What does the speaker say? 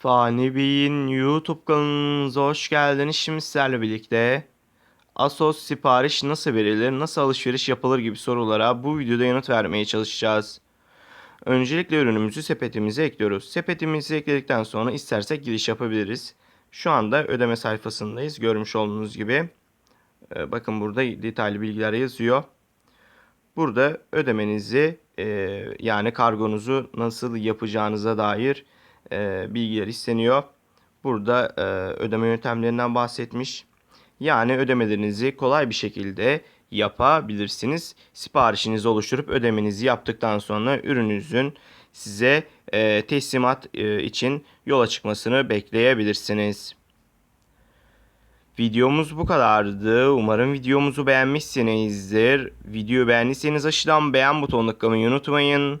Fani Bey'in YouTube kanalınıza hoş geldiniz. Şimdi sizlerle birlikte Asos sipariş nasıl verilir, nasıl alışveriş yapılır gibi sorulara bu videoda yanıt vermeye çalışacağız. Öncelikle ürünümüzü sepetimize ekliyoruz. Sepetimizi ekledikten sonra istersek giriş yapabiliriz. Şu anda ödeme sayfasındayız. Görmüş olduğunuz gibi. Ee, Bakın burada detaylı bilgiler yazıyor. Burada ödemenizi e, yani kargonuzu nasıl yapacağınıza dair e, bilgiler isteniyor. Burada e, ödeme yöntemlerinden bahsetmiş. Yani ödemelerinizi kolay bir şekilde yapabilirsiniz. Siparişinizi oluşturup ödemenizi yaptıktan sonra ürününüzün size e, teslimat e, için yola çıkmasını bekleyebilirsiniz. Videomuz bu kadardı. Umarım videomuzu beğenmişsinizdir. Videoyu beğendiyseniz aşağıdan beğen butonuna tıklamayı unutmayın.